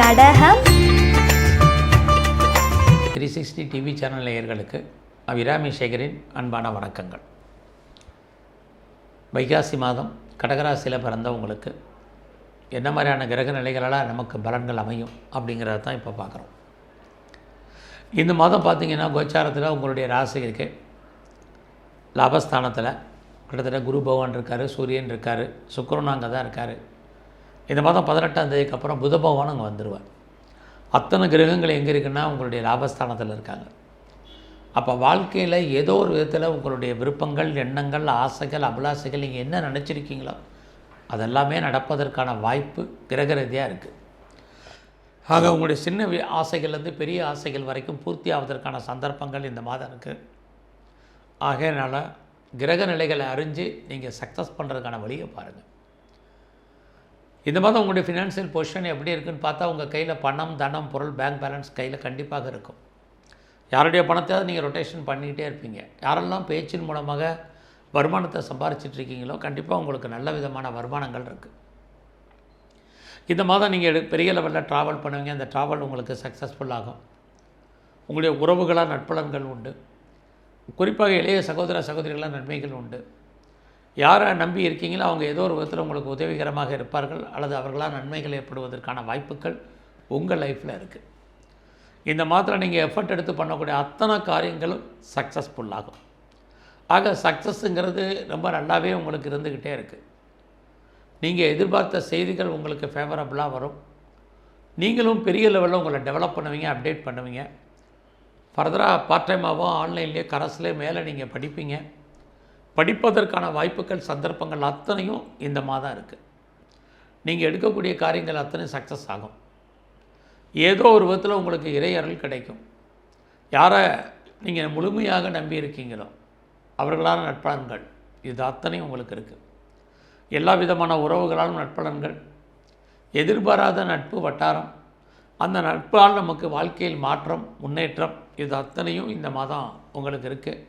கடகம். Three sixty TV channel நேயர்களுக்கு அபிராமி சேகரின் அன்பான வணக்கங்கள். வைகாசி மாதம் கடகராசியில் பிறந்தவங்களுக்கு என்ன மாதிரியான கிரக நிலைகளால் நமக்கு பலன்கள் அமையும் அப்படிங்கிறத தான் இப்போ பார்க்குறோம். இந்த மாதம் பார்த்தீங்கன்னா கோச்சாரத்தில் உங்களுடைய ராசிக்கு லாபஸ்தானத்தில் கிட்டத்தட்ட குரு பகவான் இருக்கார் சூரியன் இருக்கார் சுக்கரன் அங்கே தான் இருக்கார். இந்த மாதம் பதினெட்டாம் தேதிக்கு அப்புறம் புத பகவான் அங்கே வந்துடுவார் அத்தனை கிரகங்கள் எங்கே இருக்குன்னா உங்களுடைய லாபஸ்தானத்தில் இருக்காங்க. அப்போ வாழ்க்கையில் ஏதோ ஒரு விதத்தில் உங்களுடைய விருப்பங்கள் எண்ணங்கள் ஆசைகள் அபிலாசைகள் நீங்கள் என்ன நினச்சிருக்கீங்களோ அதெல்லாமே நடப்பதற்கான வாய்ப்பு கிரக ரீதியாக இருக்குது ஆக உங்களுடைய சின்ன ஆசைகள்லேருந்து பெரிய ஆசைகள் வரைக்கும் பூர்த்தி ஆவதற்கான சந்தர்ப்பங்கள் இந்த மாதம் இருக்குது ஆகையினால் கிரக நிலைகளை அறிஞ்சு நீங்கள் சக்ஸஸ் பண்ணுறதுக்கான வழியை பாருங்கள் இந்த மாதம் உங்களுடைய ஃபினான்ஷியல் பொசிஷன் எப்படி இருக்குன்னு பார்த்தா உங்கள் கையில் பணம் தனம் பொருள் பேங்க் பேலன்ஸ் கையில் கண்டிப்பாக இருக்கும். யாருடைய பணத்தையாவது நீங்கள் ரொட்டேஷன் பண்ணிக்கிட்டே இருப்பீங்க. யாரெல்லாம் பேச்சின் மூலமாக வருமானத்தை சம்பாரிச்சிட்டு இருக்கீங்களோ கண்டிப்பாக உங்களுக்கு நல்ல விதமான வருமானங்கள் இருக்குது இந்த மாதம் நீங்கள் எடு- பெரிய லெவலில் ட்ராவல் பண்ணுவீங்க. அந்த ட்ராவல் உங்களுக்கு சக்ஸஸ்ஃபுல் ஆகும். உங்களுடைய உறவுகளாக நட்பலன்கள் உண்டு. குறிப்பாக இளைய சகோதர சகோதரிகளாக நன்மைகள் உண்டு. யாரை நம்பி இருக்கீங்களோ அவங்க ஏதோ ஒரு விதத்தில் உங்களுக்கு உதவிகரமாக இருப்பார்கள் அல்லது அவர்களால் நன்மைகள் ஏற்படுவதற்கான வாய்ப்புகள் உங்கள் லைஃப்பில் இருக்குது இந்த மாதத்தில் நீங்கள் எஃபர்ட் எடுத்து பண்ணக்கூடிய அத்தனை காரியங்களும் சக்ஸஸ்ஃபுல் ஆகும். ஆக சக்ஸஸ்ஸுங்கிறது ரொம்ப நல்லாவே உங்களுக்கு இருந்துக்கிட்டே இருக்குது நீங்கள் எதிர்பார்த்த செய்திகள் உங்களுக்கு ஃபேவரபுளாக வரும். நீங்களும் பெரிய லெவலில் உங்களை டெவலப் பண்ணுவீங்க அப்டேட் பண்ணுவீங்க. ஃபர்தராக பார்ட் டைமாகவும் ஆன்லைன்லேயே கரஸ்லேயே மேலே நீங்கள் படிப்பீங்க. படிப்பதற்கான வாய்ப்புகள் சந்தர்ப்பங்கள் அத்தனையும் இந்த மாதம் இருக்குது நீங்கள் எடுக்கக்கூடிய காரியங்கள் அத்தனையும் சக்ஸஸ் ஆகும். ஏதோ ஒரு விதத்தில் உங்களுக்கு இறையறல் கிடைக்கும். யாரை நீங்கள் முழுமையாக நம்பி இருக்கீங்களோ அவர்களான நட்பலன்கள் இது அத்தனையும் உங்களுக்கு இருக்குது எல்லா விதமான உறவுகளாலும் நட்பலன்கள் எதிர்பாராத நட்பு வட்டாரம் அந்த நட்பால் நமக்கு வாழ்க்கையில் மாற்றம் முன்னேற்றம் இது அத்தனையும் இந்த மாதம் உங்களுக்கு இருக்குது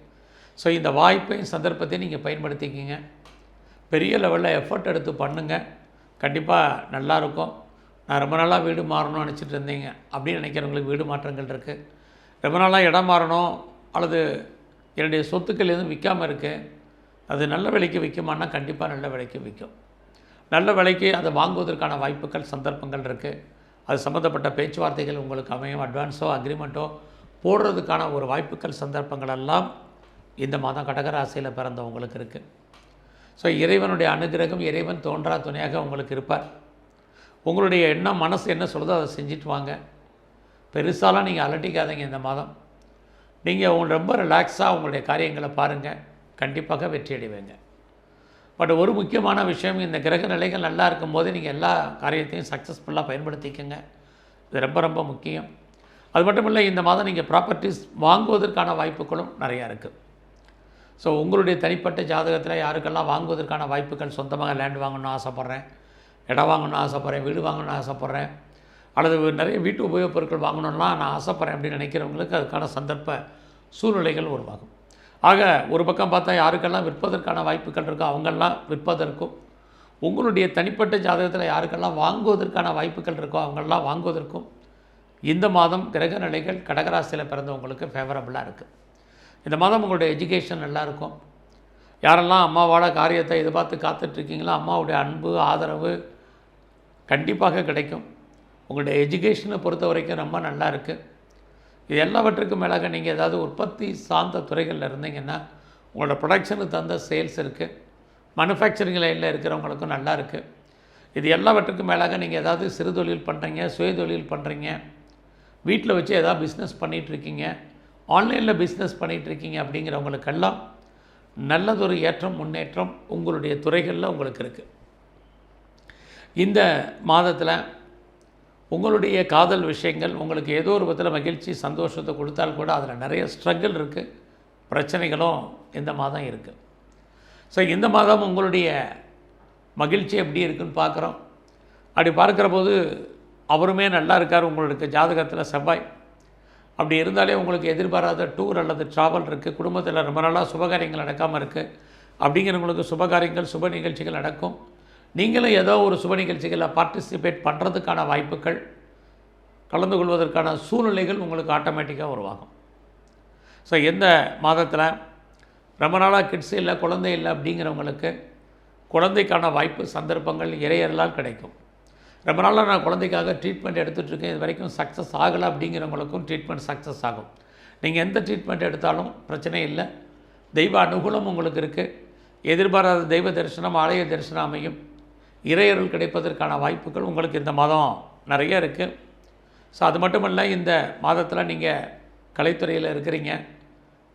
ஸோ இந்த வாய்ப்பையும் சந்தர்ப்பத்தையும் நீங்கள் பயன்படுத்திக்கிங்க. பெரிய லெவலில் எஃபர்ட் எடுத்து பண்ணுங்கள் கண்டிப்பாக நல்லாயிருக்கும் நான் ரொம்ப நாளாக வீடு மாறணும்னு நினச்சிட்டு இருந்தீங்க. அப்படின்னு நினைக்கிறவங்களுக்கு வீடு மாற்றங்கள் இருக்குது ரொம்ப நாளாக இடம் மாறணும். அல்லது என்னுடைய சொத்துக்கள் எதுவும் விற்காமல் இருக்குது அது நல்ல விலைக்கு விற்குமான்னா கண்டிப்பாக நல்ல விலைக்கு விற்கும் நல்ல விலைக்கு அதை வாங்குவதற்கான வாய்ப்புகள் சந்தர்ப்பங்கள் இருக்குது அது சம்மந்தப்பட்ட பேச்சுவார்த்தைகள் உங்களுக்கு அமையும். அட்வான்ஸோ அக்ரிமெண்ட்டோ போடுறதுக்கான ஒரு வாய்ப்புகள் சந்தர்ப்பங்கள் எல்லாம் இந்த மாதம் கடகராசியில் பிறந்தவங்களுக்கு இருக்குது ஸோ இறைவனுடைய அனுகிரகம் இறைவன் தோன்றா துணையாக உங்களுக்கு இருப்பார். உங்களுடைய எண்ணம் மனசு என்ன சொல்லுதோ அதை செஞ்சுட்டு வாங்க. பெருசாலாம் நீங்கள் அலட்டிக்காதீங்க இந்த மாதம். நீங்கள் உங்க ரொம்ப ரிலாக்ஸாக உங்களுடைய காரியங்களை பாருங்கள் கண்டிப்பாக வெற்றி அடைவீங்க. பட் ஒரு முக்கியமான விஷயம் இந்த கிரக நிலைகள் நல்லா இருக்கும்போது நீங்கள் எல்லா காரியத்தையும் சக்ஸஸ்ஃபுல்லாக பயன்படுத்திக்கங்க. இது ரொம்ப ரொம்ப முக்கியம். அது மட்டும் இல்லை இந்த மாதம் நீங்கள் ப்ராப்பர்ட்டிஸ் வாங்குவதற்கான வாய்ப்புகளும் நிறையா இருக்குது ஸோ உங்களுடைய தனிப்பட்ட ஜாதகத்தில் யாருக்கெல்லாம் வாங்குவதற்கான வாய்ப்புகள் சொந்தமாக லேண்ட் வாங்கணும்னு ஆசைப்பட்றேன் இடம் வாங்கணும்னு ஆசைப்பட்றேன் வீடு வாங்கணும்னு ஆசைப்பட்றேன் அல்லது நிறைய வீட்டு உபயோகப் பொருட்கள் வாங்கணும்னா நான் ஆசைப்பட்றேன் அப்படின்னு நினைக்கிறவங்களுக்கு அதுக்கான சந்தர்ப்ப சூழ்நிலைகள் உருவாகும். ஆக ஒரு பக்கம் பார்த்தா யாருக்கெல்லாம் விற்பதற்கான வாய்ப்புகள் இருக்கோ அவங்கெல்லாம் விற்பதற்கும் உங்களுடைய தனிப்பட்ட ஜாதகத்தில் யாருக்கெல்லாம் வாங்குவதற்கான வாய்ப்புகள் இருக்கோ அவங்கெல்லாம் வாங்குவதற்கும் இந்த மாதம் கிரக நிலைகள் கடகராசியில் பிறந்தவங்களுக்கு ஃபேவரபுளாக இருக்குது இந்த மாதம் உங்களுடைய எஜுகேஷன் நல்லாயிருக்கும். யாரெல்லாம் அம்மாவோட காரியத்தை எதிர்பார்த்து காத்துட்ருக்கீங்களோ அம்மாவுடைய அன்பு ஆதரவு கண்டிப்பாக கிடைக்கும். உங்களுடைய எஜுகேஷனை பொறுத்த வரைக்கும் ரொம்ப நல்லா இருக்குது இது எல்லாவற்றுக்கும் மேலாக நீங்கள் ஏதாவது உற்பத்தி சார்ந்த துறைகளில் இருந்தீங்கன்னா உங்களோட ப்ரொடக்ஷனுக்கு தகுந்த சேல்ஸ் இருக்குது மேனுஃபேக்சரிங் லைனில் இருக்கிறவங்களுக்கும் நல்லா இருக்குது இது எல்லாவற்றுக்கும் மேலாக நீங்கள் ஏதாவது சிறு தொழில் பண்ணுறீங்க சுய தொழில் பண்ணுறீங்க வீட்டில் வச்சு ஏதாவது பிஸ்னஸ் பண்ணிகிட்ருக்கீங்க ஆன்லைனில் பிஸ்னஸ் பண்ணிகிட்ருக்கீங்க அப்படிங்கிறவங்களுக்கெல்லாம் நல்லதொரு ஏற்றம் முன்னேற்றம் உங்களுடைய துறைகளில் உங்களுக்கு இருக்குது இந்த மாதத்தில் உங்களுடைய காதல் விஷயங்கள் உங்களுக்கு ஏதோ ஒரு விதத்தில் மகிழ்ச்சி சந்தோஷத்தை கொடுத்தால் கூட அதில் நிறைய ஸ்ட்ரகிள் இருக்குது பிரச்சனைகளும் இந்த மாதம் இருக்குது ஸோ இந்த மாதம் உங்களுடைய மகிழ்ச்சி எப்படி இருக்குன்னு பார்க்குறோம். அப்படி பார்க்குற போது அவருமே நல்லா இருக்கார் உங்களுக்கு ஜாதகத்தில் செவ்வாய். அப்படி இருந்தாலே உங்களுக்கு எதிர்பாராத டூர் அல்லது ட்ராவல் இருக்குது குடும்பத்தில் ரொம்ப நாளாக சுபகாரியங்கள் நடக்காமல் இருக்குது அப்படிங்கிறவங்களுக்கு சுபகாரியங்கள் சுப நிகழ்ச்சிகள் நடக்கும். நீங்களும் ஏதோ ஒரு சுப நிகழ்ச்சிகளில் பார்ட்டிசிபேட் பண்ணுறதுக்கான வாய்ப்புகள் கலந்து கொள்வதற்கான சூழ்நிலைகள் உங்களுக்கு ஆட்டோமேட்டிக்காக உருவாகும். ஸோ எந்த மாதத்தில்? ரொம்ப நாளாக கிட்ஸ் இல்லை குழந்தை இல்லை அப்படிங்கிறவங்களுக்கு குழந்தைக்கான வாய்ப்பு சந்தர்ப்பங்கள் இறையறலால் கிடைக்கும். ரொம்ப நாளாக நான் குழந்தைக்காக ட்ரீட்மெண்ட் எடுத்துகிட்டு இருக்கேன் இது வரைக்கும் சக்ஸஸ் ஆகலை அப்படிங்கிறவங்களுக்கும் ட்ரீட்மெண்ட் சக்ஸஸ் ஆகும். நீங்கள் எந்த ட்ரீட்மெண்ட் எடுத்தாலும் பிரச்சனை இல்லை. தெய்வ அனுகூலம் உங்களுக்கு இருக்குது எதிர்பாராத தெய்வ தரிசனம் ஆலய தரிசனம் அமையும். இறையருள் கிடைப்பதற்கான வாய்ப்புகள் உங்களுக்கு இந்த மாதம் நிறைய இருக்குது ஸோ அது மட்டும் இல்லை இந்த மாதத்தில் நீங்கள் கலைத்துறையில் இருக்கிறீங்க.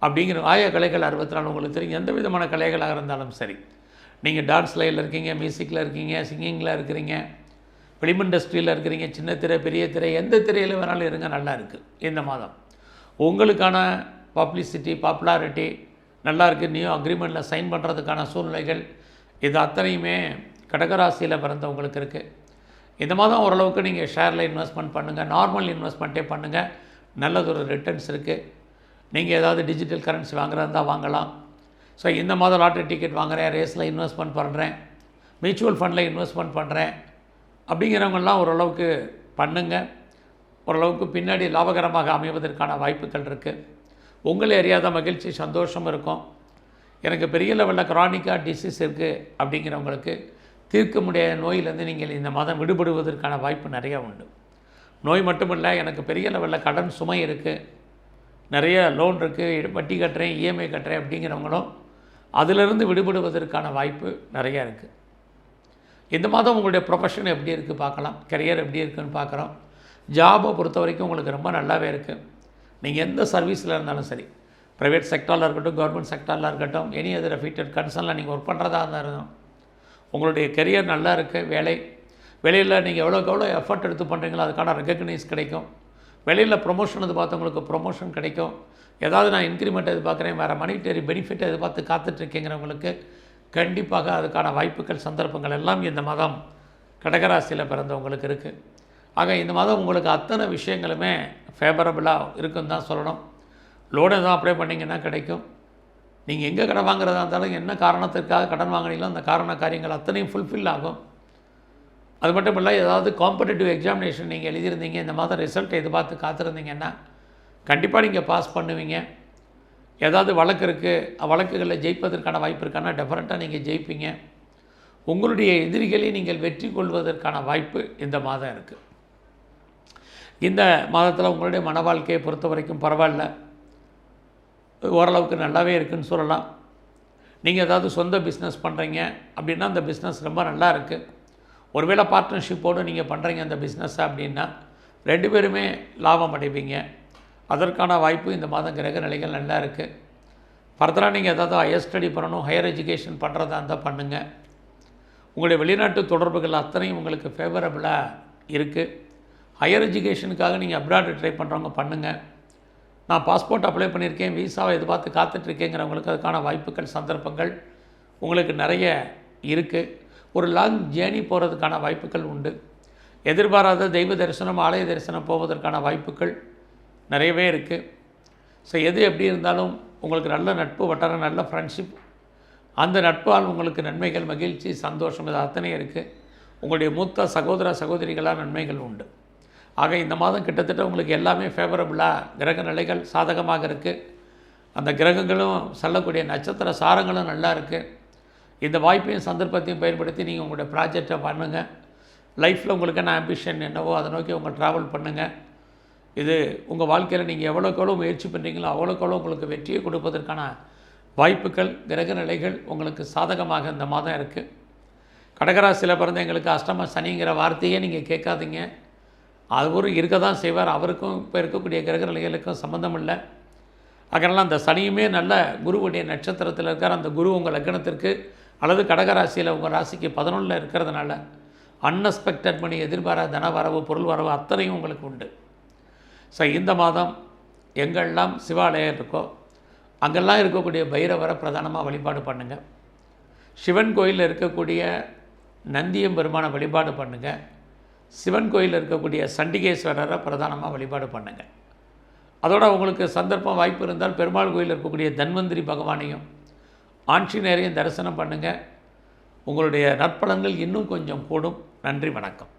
அப்படிங்கிற ஆய கலைகள் அறுபத்தி நாலு உங்களுக்கு தெரியும். எந்த விதமான கலைகளாக இருந்தாலும் சரி. நீங்கள் டான்ஸ் லைனில் இருக்கீங்க மியூசிக்கில் இருக்கீங்க சிங்கிங்கில் இருக்கிறீங்க. ஃபிலிம் இண்டஸ்ட்ரியில் இருக்கிறீங்க சின்ன திரை பெரிய திரை எந்த திரையில் வேணாலும் இருங்க நல்லா இருக்குது இந்த மாதம். உங்களுக்கான பப்ளிசிட்டி பாப்புலாரிட்டி நல்லா இருக்குது நியூ அக்ரிமெண்ட்டில் சைன் பண்ணுறதுக்கான சூழ்நிலைகள் இது அத்தனையுமே கடகராசியில் பிறந்தவங்களுக்கு இருக்குது இந்த மாதம் ஓரளவுக்கு நீங்கள் ஷேரில் இன்வெஸ்ட்மெண்ட் பண்ணுங்கள் நார்மல் இன்வெஸ்ட்மெண்ட்டே பண்ணுங்கள் நல்லதொரு ரிட்டர்ன்ஸ் இருக்குது நீங்கள் ஏதாவது டிஜிட்டல் கரன்சி வாங்குறதா இருந்தால் வாங்கலாம். ஸோ இந்த மாதம் லாட்ரி டிக்கெட் வாங்குறேன் ரேஸில் இன்வெஸ்ட்மெண்ட் பண்ணுறேன் மியூச்சுவல் ஃபண்டில் இன்வெஸ்ட்மெண்ட் பண்ணுறேன் அப்படிங்கிறவங்கெல்லாம் ஓரளவுக்கு பண்ணுங்கள் ஓரளவுக்கு பின்னாடி லாபகரமாக அமைவதற்கான வாய்ப்புகள் இருக்குது உங்களை அறியாத மகிழ்ச்சி சந்தோஷம் இருக்கும். எனக்கு பெரிய லெவலில் க்ரானிக்காக டிசீஸ் இருக்குது அப்படிங்கிறவங்களுக்கு தீர்க்க முடியாத நோயிலேருந்து நீங்கள் இந்த மாதம் விடுபடுவதற்கான வாய்ப்பு நிறையா உண்டு. நோய் மட்டுமில்லை எனக்கு பெரிய லெவலில் கடன் சுமை இருக்குது நிறைய லோன் இருக்குது வட்டி கட்டுறேன் இஎம்ஐ கட்டுறேன் அப்படிங்கிறவங்களும் அதிலிருந்து விடுபடுவதற்கான வாய்ப்பு நிறையா இருக்குது இந்த மாதம் உங்களுடைய ப்ரொஃபஷன் எப்படி இருக்குது பார்க்கலாம். கரியர் எப்படி இருக்குன்னு பார்க்குறோம். ஜாபை பொறுத்த வரைக்கும் உங்களுக்கு ரொம்ப நல்லாவே இருக்குது நீங்கள் எந்த சர்வீஸில் இருந்தாலும் சரி. ப்ரைவேட் செக்டாரில் இருக்கட்டும் கவர்மெண்ட் செக்டாரில் இருக்கட்டும் எனி அதர் ஃபீட்டட் கன்சர்னில் நீங்கள் ஒர்க் பண்ணுறதா இருந்தாலும் உங்களுடைய கெரியர் நல்லா இருக்குது வேலை. வெளியில் நீங்கள் எவ்வளோக்கு எவ்வளோ எஃபர்ட் எடுத்து பண்ணுறீங்களோ அதுக்கான ரெக்கக்னைஸ் கிடைக்கும். வெளியில் ப்ரொமோஷன் எதிர்பார்த்து உங்களுக்கு ப்ரொமோஷன் கிடைக்கும். ஏதாவது நான் இன்க்ரிமெண்ட் எதிர்பார்க்குறேன் வேறு மனிட்டரி பெனிஃபிட் எதிர்பார்த்து காத்துட்ருக்கேங்கிறவங்களுக்கு கண்டிப்பாக அதுக்கான வாய்ப்புகள் சந்தர்ப்பங்கள் எல்லாம் இந்த மாதம் கடகராசியில் பிறந்தவங்களுக்கு இருக்குது ஆக இந்த மாதம் உங்களுக்கு அத்தனை விஷயங்களுமே ஃபேவரபுளாக இருக்குன்னு தான் சொல்லணும். லோன் எதுவும் அப்ளை பண்ணிங்கன்னா கிடைக்கும். நீங்கள் எங்கே கடன் வாங்குறதா இருந்தாலும் என்ன காரணத்திற்காக கடன் வாங்கினீங்களோ அந்த காரண காரியங்கள் அத்தனையும் ஃபுல்ஃபில் ஆகும். அது மட்டும் இல்லை ஏதாவது காம்படிட்டிவ் எக்ஸாமினேஷன் நீங்கள் எழுதியிருந்தீங்க இந்த மாதம் ரிசல்ட் எதிர்பார்த்து காத்திருந்தீங்கன்னா கண்டிப்பாக நீங்கள் பாஸ் பண்ணுவீங்க. ஏதாவது வழக்கு இருக்குது வழக்குகளில் ஜெயிப்பதற்கான வாய்ப்பு இருக்கானா டெஃபரெண்ட்டாக நீங்கள் ஜெயிப்பீங்க. உங்களுடைய எதிரிகளை நீங்கள் வெற்றி கொள்வதற்கான வாய்ப்பு இந்த மாதம் இருக்குது இந்த மாதத்தில் உங்களுடைய மன வாழ்க்கையை பொறுத்த வரைக்கும் பரவாயில்ல. ஓரளவுக்கு நல்லாவே இருக்குன்னு சொல்லலாம். நீங்கள் ஏதாவது சொந்த பிஸ்னஸ் பண்ணுறீங்க அப்படின்னா அந்த பிஸ்னஸ் ரொம்ப நல்லா இருக்குது ஒருவேளை பார்ட்னர்ஷிப்போடு நீங்கள் பண்ணுறீங்க அந்த பிஸ்னஸை அப்படின்னா ரெண்டு பேருமே லாபம் அடைவீங்க. அதற்கான வாய்ப்பு இந்த மாதம் கிரக நிலைகள் நல்லா இருக்குது ஃபர்தராக நீங்கள் ஏதாவது ஹையர் ஸ்டடி பண்ணணும் ஹையர் எஜுகேஷன் பண்ணுறதா இருந்தால் பண்ணுங்கள் உங்களுடைய வெளிநாட்டு தொடர்புகள் அத்தனையும் உங்களுக்கு ஃபேவரபுளாக இருக்குது ஹையர் எஜுகேஷனுக்காக நீங்கள் அப்ராடு ட்ரை பண்ணுறவங்க பண்ணுங்கள் நான் பாஸ்போர்ட் அப்ளை பண்ணியிருக்கேன் விசாவை எதிர்பார்த்து காத்துட்ருக்கேங்கிறவங்களுக்கு அதுக்கான வாய்ப்புகள் சந்தர்ப்பங்கள் உங்களுக்கு நிறைய இருக்குது ஒரு லாங் ஜேர்னி போகிறதுக்கான வாய்ப்புகள் உண்டு. எதிர்பாராத தெய்வ தரிசனம் ஆலய தரிசனம் போவதற்கான வாய்ப்புகள் நிறையவே இருக்குது ஸோ எது எப்படி இருந்தாலும் உங்களுக்கு நல்ல நட்பு வட்டாரம் நல்ல ஃப்ரெண்ட்ஷிப் அந்த நட்பால் உங்களுக்கு நன்மைகள் மகிழ்ச்சி சந்தோஷம் இது அத்தனை இருக்குது உங்களுடைய மூத்த சகோதர சகோதரிகளாக நன்மைகள் உண்டு. ஆக இந்த மாதம் கிட்டத்தட்ட உங்களுக்கு எல்லாமே ஃபேவரபுளாக கிரக நிலைகள் சாதகமாக இருக்குது அந்த கிரகங்களும் செல்லக்கூடிய நட்சத்திர சாரங்களும் நல்லா இருக்குது இந்த வாய்ப்பையும் சந்தர்ப்பத்தையும் பயன்படுத்தி நீங்கள் உங்களுடைய ப்ராஜெக்டை பண்ணுங்கள் லைஃப்பில் உங்களுக்கு என்ன ஆம்பிஷன் என்னவோ அதை நோக்கி உங்கள் ட்ராவல் பண்ணுங்கள் இது உங்கள் வாழ்க்கையில் நீங்கள் எவ்வளோக்கு எவ்வளோ முயற்சி பண்ணுறீங்களோ அவ்வளோக்கு எவ்வளோ உங்களுக்கு வெற்றியை கொடுப்பதற்கான வாய்ப்புகள் கிரக நிலைகள் உங்களுக்கு சாதகமாக இந்த மாதம் இருக்குது கடகராசியில் பிறந்த எங்களுக்கு அஷ்டம சனிங்கிற வார்த்தையே நீங்கள் கேட்காதீங்க. அவரும் இருக்க தான் செய்வார். அவருக்கும் இப்போ இருக்கக்கூடிய கிரக நிலைகளுக்கும் சம்மந்தம் இல்லை. அதனால் அந்த சனியுமே நல்ல குருவுடைய நட்சத்திரத்தில் இருக்கார். அந்த குரு உங்கள் லக்னத்திற்கு அல்லது கடகராசியில் உங்கள் ராசிக்கு பதினொன்றில் இருக்கிறதுனால அன்எக்ஸ்பெக்டட் மணி எதிர்பாராத தன வரவு பொருள் வரவு அத்தனையும் உங்களுக்கு உண்டு. ஸோ இந்த மாதம் எங்கெல்லாம் சிவாலயம் இருக்கோ அங்கெல்லாம் இருக்கக்கூடிய பைரவரை பிரதானமாக வழிபாடு பண்ணுங்கள் சிவன் கோயிலில் இருக்கக்கூடிய நந்தியம் பெருமான வழிபாடு பண்ணுங்கள் சிவன் கோயிலில் இருக்கக்கூடிய சண்டிகேஸ்வரரை பிரதானமாக வழிபாடு பண்ணுங்கள் அதோட உங்களுக்கு சந்தர்ப்பம் வாய்ப்பு இருந்தால் பெருமாள் கோயிலில் இருக்கக்கூடிய தன்வந்திரி பகவானையும் ஆஞ்சநேயரையும் தரிசனம் பண்ணுங்கள் உங்களுடைய நற்பலன்கள் இன்னும் கொஞ்சம் கூடும். நன்றி வணக்கம்.